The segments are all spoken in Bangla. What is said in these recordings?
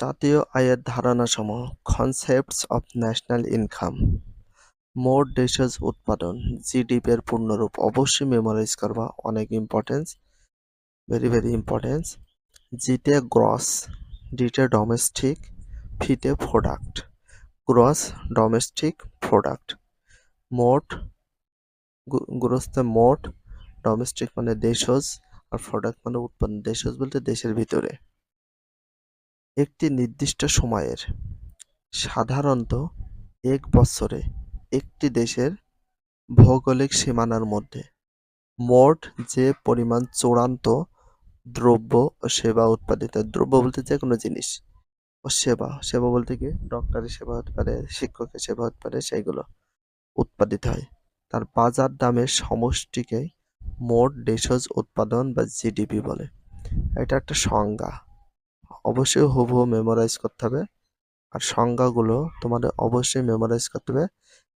জাতীয় আয়ের ধারণাসমূহ কনসেপ্টস অফ ন্যাশনাল ইনকাম মোট দেশের উৎপাদন জিডিপি এর পূর্ণরূপ অবশ্যই মেমোরাইজ করবা, অনেক ইম্পর্টেন্স ভেরি ভেরি ইম্পর্টেন্স জিতে গ্রস ডিটে ডোমেস্টিক ফিতে প্রোডাক্ট গ্রস ডোমেস্টিক প্রোডাক্ট মোট গ্রোসতে মোট ডোমেস্টিক মানে দেশজ আর প্রোডাক্ট মানে উৎপন্ন দেশজ বলতে দেশের ভিতরে। একটি নির্দিষ্ট সময়ের, সাধারণত এক বছরে একটি দেশের ভৌগোলিক সীমানার মধ্যে। মোট যে পরিমাণ চূড়ান্ত দ্রব্য ও সেবা উৎপাদিত, দ্রব্য বলতে যে কোনো জিনিস, ও সেবা সেবা বলতে কি? ডক্টরের সেবা হতে পারে, শিক্ষকের সেবা হতে পারে সেগুলো উৎপাদিত হয়। তার বাজার দামের সমষ্টিকে মোট দেশজ উৎপাদন বা জিডিপি বলে। এটা একটা সংজ্ঞা। অবশ্যই হুবহু মেমোরাইজ করতে হবে। আর সংজ্ঞাগুলো তোমাদের অবশ্যই মেমোরাইজ করতে হবে।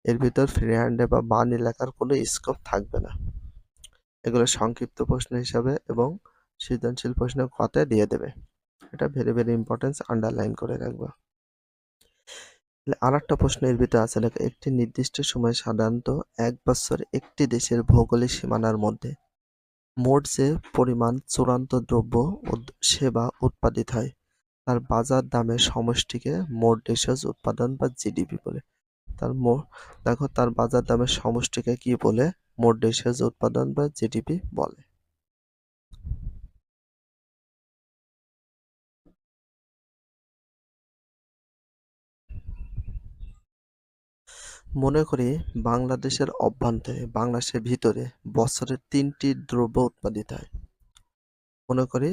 এর ভিতর ফ্রি হ্যান্ডে বা বানি লেখার কোনো স্কোপ থাকবে না। এগুলো সংক্ষিপ্ত প্রশ্ন হিসাবে এবং সৃজনশীল প্রশ্নের কথায় দিয়ে দেবে। এটা ভেরি ভেরি ইম্পর্টেন্স আন্ডারলাইন করে রাখবা। আর একটা প্রশ্ন এর ভিতরে আছে। লেখা একটি নির্দিষ্ট সময় সাধারণত এক বছর একটি দেশের ভৌগোলিক সীমানার মধ্যে মোট যে পরিমাণ চূড়ান্ত দ্রব্য সেবা উৎপাদিত হয় তার বাজার দামের সমষ্টিকে মোট দেশজ উৎপাদন বা জিডিপি বলে, তার দেখো তার বাজার দামের সমষ্টিকে কি বলে? মোট দেশজ উৎপাদন বা জিডিপি বলে। মনে করি বাংলাদেশের অভ্যন্তরে, বাংলাদেশের ভিতরে বছরে তিনটি দ্রব্য উৎপাদিত হয়। মনে করি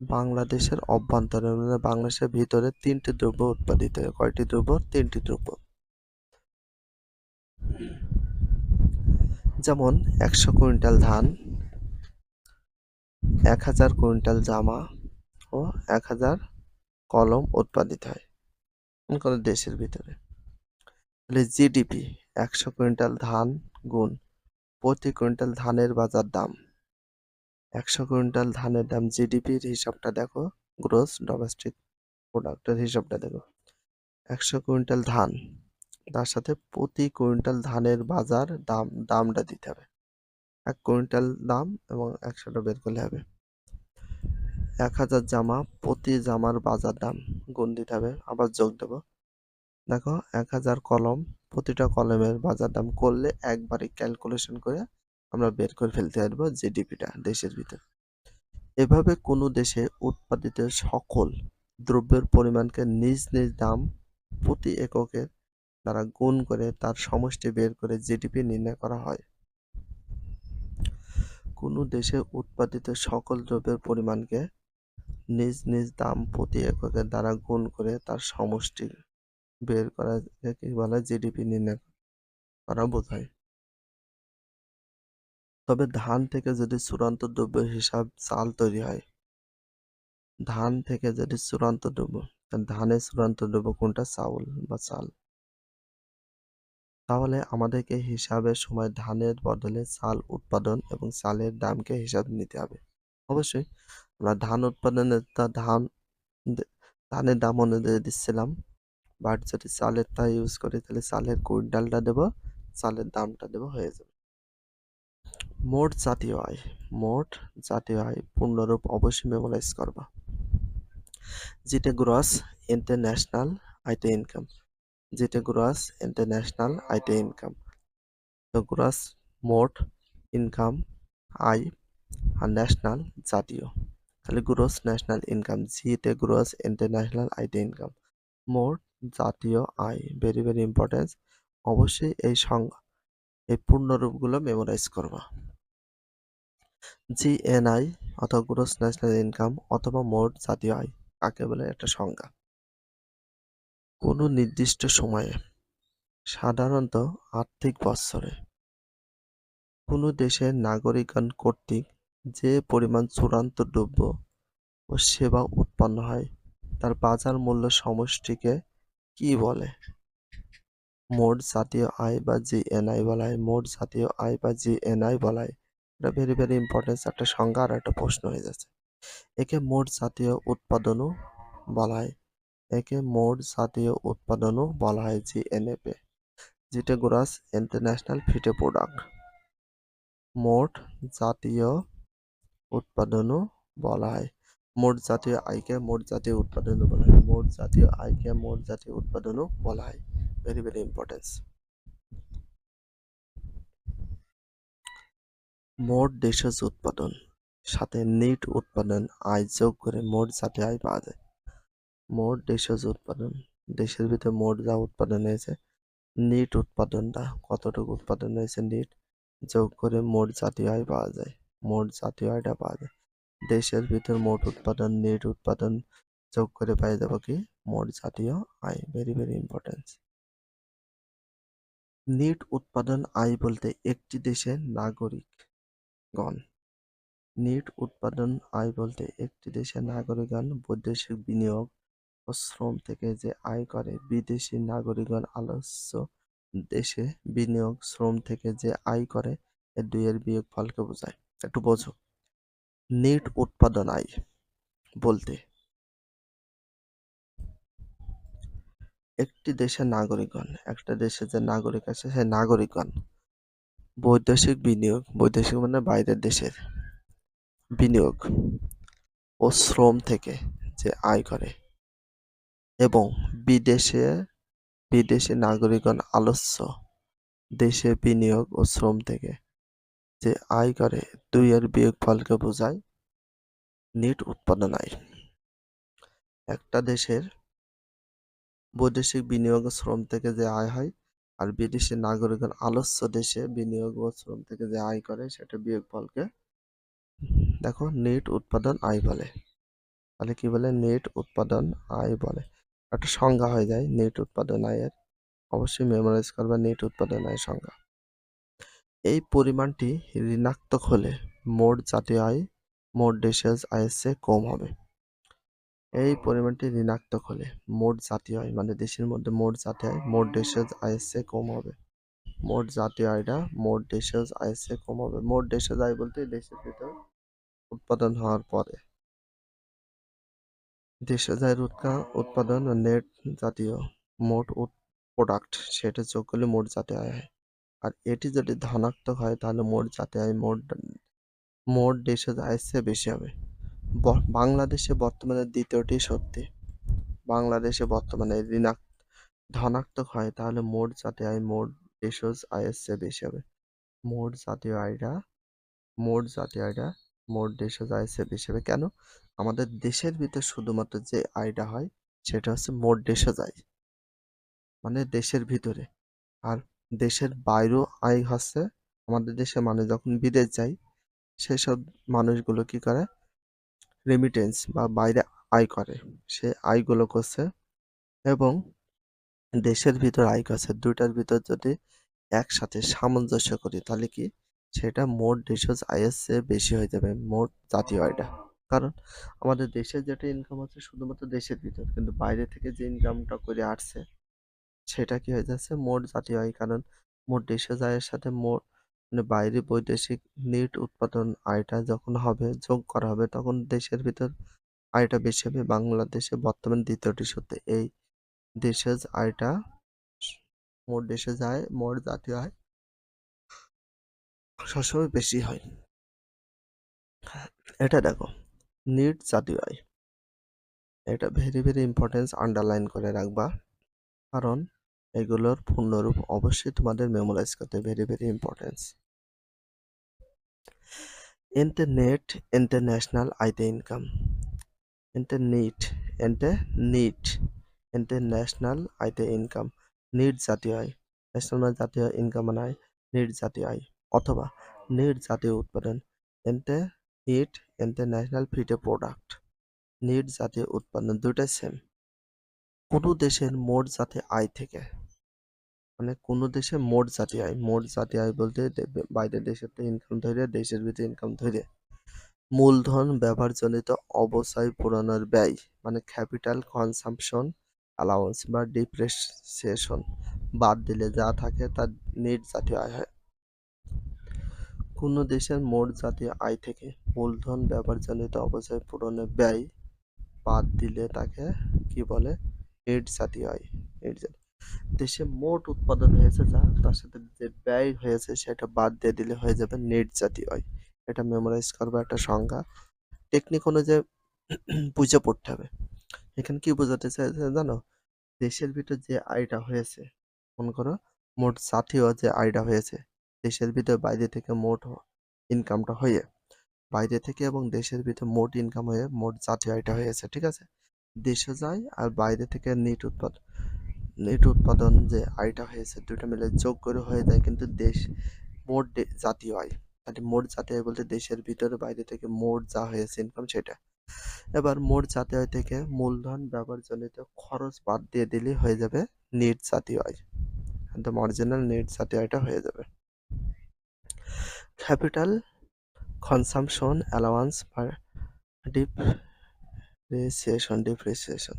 বাংলাদেশের অভ্যন্তরে মানে বাংলাদেশের ভিতরে তিনটি দ্রব্য উৎপাদিত হয় কয়টি দ্রব্য? তিনটি দ্রব্য। যেমন একশো কুইন্টাল ধান, এক হাজার কুইন্টাল জামা ও এক হাজার কলম উৎপাদিত হয় কোনো দেশের ভিতরে। তাহলে জিডিপি একশো কুইন্টাল ধান গুণ প্রতি কুইন্টাল ধানের বাজার দাম। একশো কুইন্টাল ধানের দাম জিডিপির হিসাবটা দেখো গ্রোস ডোমেস্টিক প্রোডাক্টের হিসাবটা দেখো। একশো কুইন্টাল ধান, তার সাথে প্রতি কুইন্টাল ধানের বাজার দাম, দামটা দিতে হবে। এক কুইন্টাল দাম এবং একশোটা বের করলে হবে। এক হাজার জামা, প্রতি জামার বাজার দাম গুণ দিতে হবে, আবার যোগ দেবো। দেখো, এক হাজার কলম, প্রতিটা কলমের বাজার দাম করলে একবারে ক্যালকুলেশন করে আমরা বের করে ফেলতে পারব জিডিপিটা দেশের ভিতর। এভাবে কোনো দেশে উৎপাদিত সকল দ্রব্যের পরিমাণকে নিজ নিজ দাম প্রতি এককের দ্বারা গুণ করে তার সমষ্টি বের করে জিডিপি নির্ণয় করা হয়। কোনো দেশে উৎপাদিত সকল দ্রব্যের পরিমাণকে নিজ নিজ দাম প্রতি এককের দ্বারা গুণ করে তার সমষ্টি বের করা কি বলে জিডিপি নির্ণয় করা বোঝায় তবে ধান থেকে যদি চূড়ান্ত দ্রব্য হিসাব চাল তৈরি হয়, ধান থেকে যদি চূড়ান্ত দ্রব্য ধানের চূড়ান্ত দ্রব্য কোনটা? চাউল বা চাল। তাহলে আমাদেরকে হিসাবের সময় ধানের বদলে চাল উৎপাদন এবং চালের দামকে হিসাব নিতে হবে। অবশ্যই আমরা ধান উৎপাদনের ধান ধানের দাম অনুযায়ী দিচ্ছিলাম বাট যদি চালের তা ইউজ করি, তাহলে চালের কুইন্টালটা দেবো, চালের দামটা দেবো হয়ে যাবে। মোট জাতীয় আয়, মোট জাতীয় আয় পূর্ণরূপ অবশ্যই মেমোরাইজ করবা। যেটা গ্রস ইন্টারন্যাশনাল আইতে ইনকাম যেটা গ্রস ইন্টারন্যাশনাল আইতে ইনকাম তো গ্রস মোট ইনকাম আয় আর ন্যাশনাল জাতীয়, তাহলে গ্রস ন্যাশনাল ইনকাম জিতে গ্রস ইন্টারন্যাশনাল আইতে ইনকাম মোট জাতীয় আয় ভেরি ভেরি ইম্পর্টেন্স অবশ্যই এই সংজ্ঞা, এই পূর্ণরূপগুলো মেমোরাইজ করবা। জিএনআই অথবা গ্রোস ন্যাশনাল ইনকাম অথবা মোট জাতীয় আয়, কাকে বলে একটা সংজ্ঞা। কোনো নির্দিষ্ট সময়ে, সাধারণত আর্থিক বৎসরে কোনো দেশের নাগরিকগণ কর্তৃক যে পরিমাণ চূড়ান্ত দ্রব্য ও সেবা উৎপন্ন হয়, তার বাজার মূল্য সমষ্টিকে কি বলে? মোট জাতীয় আয় বা জিএনআই বলা হয়, মোট জাতীয় আয় বা জিএনআই বলা হয়। এটা ভেরি ভেরি ইম্পর্টেন্স একটা সংজ্ঞা আর একটা প্রশ্ন হয়ে যাচ্ছে। একে মোট জাতীয় উৎপাদনও বলা হয়। একে মোট জাতীয় উৎপাদনও বলা হয় জিএনএপে যেটা গ্রস ইন্টারন্যাশনাল ফিটে প্রোডাক্ট। মোট জাতীয় উৎপাদনও বলা হয়। মোট জাতীয় আয়কে মোট জাতীয় উৎপাদনও বলা হয়। মোট জাতীয় আয়কে মোট জাতীয় উৎপাদনও বলা হয়। ভেরি ভেরি ইম্পর্টেন্স মোট দেশজ উৎপাদন। সাথে নিট উৎপাদন আয় যোগ করে মোট জাতীয় আয় পাওয়া যায়। মোট দেশজ উৎপাদন। দেশের ভিতরে মোট যা উৎপাদন হয়েছে, নিট উৎপাদনটা কতটুকু উৎপাদন হয়েছে নিট, যোগ করে মোট জাতীয় আয় পাওয়া যায়। মোট জাতীয় আয়টা পাওয়া যায়। দেশের ভিতর মোট উৎপাদন, নিট উৎপাদন যোগ করে পাই যাব কি? মোট জাতীয় আয়। ভেরি ভেরি ইম্পর্টেন্স নিট উৎপাদন আয় বলতে একটি দেশের নাগরিকগণ নিট উৎপাদন আয় বলতে একটি দেশের নাগরিকগণ বৈদেশিক বিনিয়োগ ও শ্রম থেকে যে আয় করে, বিদেশি নাগরিকগণ আলস্য দেশে বিনিয়োগ, শ্রম থেকে যে আয় করে, এ দুইয়ের বিয়োগ ফলকে বোঝায়। একটু বোঝো। নিট উৎপাদন আয় বলতে একটি দেশের নাগরিকগণ, একটা দেশের যে নাগরিক আছে সে নাগরিকগণ। বৈদেশিক বিনিয়োগ, বৈদেশিক মানে বাইরের দেশের বিনিয়োগ ও শ্রম থেকে যে আয় করে এবং বিদেশে, বিদেশি নাগরিকগণ আলস্য দেশে বিনিয়োগ ও শ্রম থেকে যে আয় করে দুই দুইয়ের বিয়োগ ফলকে বোঝায় নিট উৎপাদন আয়। একটা দেশের বৈদেশিক বিনিয়োগ ও শ্রম থেকে যে আয় হয় আর বিদেশি নাগরিকগণ আলস্য দেশে বিনিয়োগ ও শ্রম থেকে যে আয় করে, সেটা বিয়োগ ফলকে দেখো, নেট উৎপাদন আয় বলে। তাহলে কি বলে? নেট উৎপাদন আয় বলে। একটা সংজ্ঞা হয়ে যায়, নেট উৎপাদন আয়ের। অবশ্যই মেমোরাইজ করবা, নেট উৎপাদন আয়ের সংজ্ঞা। এই পরিমাণটি ঋণাত্মক হলে মোট জাতীয় আয়, মোট দেশের আয়ের চেয়ে কম হবে। এই পরিমাণটি ঋণাত্মক হলে মোট জাতীয় আয় মানে দেশের মধ্যে মোট জাতীয় আয়, মোট দেশের আয়ের কম হবে। মোট জাতীয় আয়টা মোট দেশের আয়ের কম হবে। মোট দেশের আয় বলতে দেশের ভিতর উৎপাদন হওয়ার পরে। দেশের আয়ের উৎপাদন নেট জাতীয় মোট প্রোডাক্ট সেটা যোগ করলে মোট জাতীয় আয় হয়। আর এটি যদি ধনাত্মক হয় তাহলে মোট জাতীয় আয় মোট মোট দেশের আয়ের বেশি হবে। বাংলাদেশে বর্তমানে দ্বিতীয়টি সত্যি বাংলাদেশে বর্তমানে ঋণাক, ধনাত্মক হয়, তাহলে মোট জাতীয় আয়, মোট দেশজ আয়ের চেয়ে বেশি হবে। মোট জাতীয় আয়টা, মোট জাতীয় আয়টা, মোট দেশজ আয়ের চেয়ে বেশি হবে। কেন? আমাদের দেশের ভিতর শুধুমাত্র যে আয়টা হয়, সেটা হচ্ছে মোট দেশজ আয়। মানে দেশের ভিতরে। আর দেশের বাইরেও আয় হচ্ছে। আমাদের দেশে মানুষ যখন বিদেশ যায়, সেসব মানুষগুলো কি করে? রেমিটেন্স বা বাইরে আয় করে। সে আয়গুলো করছে এবং দেশের ভিতর আয় করছে। দুইটার ভিতর যদি একসাথে সামঞ্জস্য করি, তাহলে কি সেটা মোট দেশের আয়ের চেয়ে বেশি হয়ে যাবে, মোট জাতীয় আয়টা। কারণ আমাদের দেশের যেটা ইনকাম আছে, শুধুমাত্র দেশের ভিতর। কিন্তু বাইরে থেকে যে ইনকামটা করে আসছে, সেটা কি হয়ে যাচ্ছে? মোট জাতীয় আয়। কারণ মোট দেশের আয়ের সাথে মোট বাইরে বৈদেশিক নিট উৎপাদন আয়টা যখন হবে, যোগ করা হবে, তখন দেশের ভিতর আয়টা বেশি হবে। বাংলাদেশে বর্তমান দ্বিতীয়টি সত্যি এই দেশের আয়টা মোট দেশে যায়, মোট জাতীয় আয় সবসময় বেশি হয়। এটা দেখো, নিট জাতীয় আয়। এটা ভেরি ভেরি ইম্পর্টেন্স আন্ডারলাইন করে রাখবা। কারণ এগুলোর পূর্ণরূপ অবশ্যই তোমাদের মেমোরাইজ করতে very very importance internet international আইতে ইনকাম ইন্টারনেট ইন্টারনেট ইন্টারন্যাশনাল আইতে ইনকাম নিট জাতীয় আয়. ন্যাশনাল মানে জাতীয় ইনকাম মানে আয় নিট জাতীয় আয় অথবা নিট জাতীয় উৎপাদন। ইন্টার নিট ইন্টারন্যাশনাল ফিটে প্রোডাক্ট নিট জাতীয় উৎপাদন দুইটাই সেম কোনো দেশের মোট জাতীয় আয় থেকে মানে কোনো দেশে মোট জাতীয় আয়। মোট জাতীয় আয় বলতে বাইরের দেশের তো ইনকাম ধরে দেশের ভিতরে ইনকাম ধরে মূলধন ব্যবহারজনিত অবসায় পুরানোর ব্যয় মানে ক্যাপিটাল কনসাম্পশন অ্যালাউন্স বা ডিপ্রেসিয়েশন বাদ দিলে যা থাকে তার নেট জাতীয় আয় হয়। কোনো দেশের মোট জাতীয় আয় থেকে মূলধন ব্যবহারজনিত অবসায় পূরণের ব্যয় বাদ দিলে তাকে কি বলে নেট জাতীয় আয় নেট জাতীয় দেশে মোট উৎপাদন হয়েছে যা, তার সাথে যে ব্যয় হয়েছে সেটা বাদ দিয়ে দিলে হয়ে যাবে নেট জাতীয় আয়। এটা মেমোরাইজ করবে একটা সংজ্ঞা। টেকনিক অনুযায়ী বুঝে পড়তে হবে। এখানে কি বোঝাতে চাইছে জানো? দেশের ভিতর যে আয়টা হয়েছে, মনে করো, মোট জাতীয় যে আয়টা হয়েছে, দেশের ভিতর বাইরে থেকে মোট ইনকামটা হয়ে, বাইরে থেকে এবং দেশের ভিতরে মোট ইনকাম হয়ে মোট জাতীয় আয়টা হয়েছে, ঠিক আছে? দেশে যায় আর বাইরে থেকে নেট উৎপাদন। নেট উৎপাদন যে আয়টা হয়েছে দুটো মিলে যোগ করে হয়ে যায় কিন্তু দেশ মোট জাতীয় আয়। তাহলে মোট জাতীয় বলতে দেশের ভিতরে বাইরে থেকে মোট যা হয়েছে ইনকাম সেটা। এবার মোট জাতীয় আয় থেকে মূলধন ব্যবহারজনিত খরচ বাদ দিয়ে দিলে হয়ে যাবে নেট জাতীয় আয়। একদম অরিজিনাল নেট জাতীয় আয়টা হয়ে যাবে। Capital consumption allowance for depreciation depreciation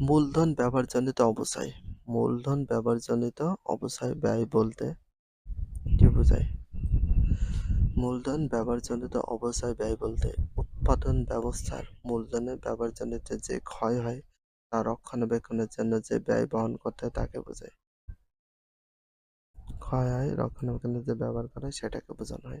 মূলধন ব্যবহারজনিত অবসায়। মূলধন ব্যবহারজনিত অবসায় ব্যয় বলতে কি বোঝায়? মূলধন ব্যবহারজনিত অবসায় ব্যয় বলতে উৎপাদন ব্যবস্থার মূলধনের ব্যবহারজনিত যে ক্ষয় হয়, তা রক্ষণাবেক্ষণের জন্য যে ব্যয় বহন করতে তাকে বোঝায়। ক্ষয় হয়, রক্ষণাবেক্ষণের যে ব্যবহার করা হয় সেটাকে বোঝানো হয়।